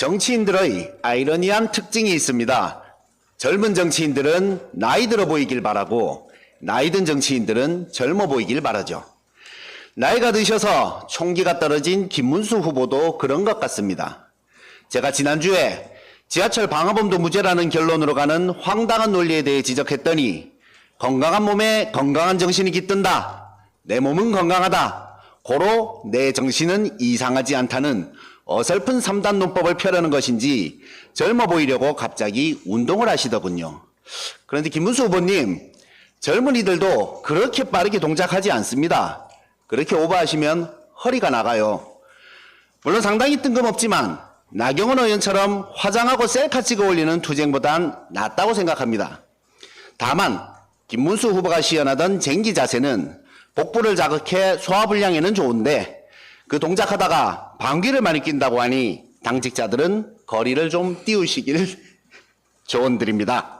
정치인들의 아이러니한 특징이 있습니다. 젊은 정치인들은 나이 들어 보이길 바라고 나이 든 정치인들은 젊어 보이길 바라죠. 나이가 드셔서 총기가 떨어진 김문수 후보도 그런 것 같습니다. 제가 지난주에 지하철 방화범도 무죄라는 결론으로 가는 황당한 논리에 대해 지적했더니 건강한 몸에 건강한 정신이 깃든다. 내 몸은 건강하다. 고로 내 정신은 이상하지 않다는 어설픈 삼단 논법을 펴려는 것인지 젊어 보이려고 갑자기 운동을 하시더군요. 그런데 김문수 후보님, 젊은이들도 그렇게 빠르게 동작하지 않습니다. 그렇게 오버하시면 허리가 나가요. 물론 상당히 뜬금없지만 나경원 의원처럼 화장하고 셀카 찍어 올리는 투쟁보단 낫다고 생각합니다. 다만 김문수 후보가 시연하던 쟁기 자세는 복부를 자극해 소화불량에는 좋은데 그 동작하다가 방귀를 많이 낀다고 하니 당직자들은 거리를 좀 띄우시길 조언드립니다.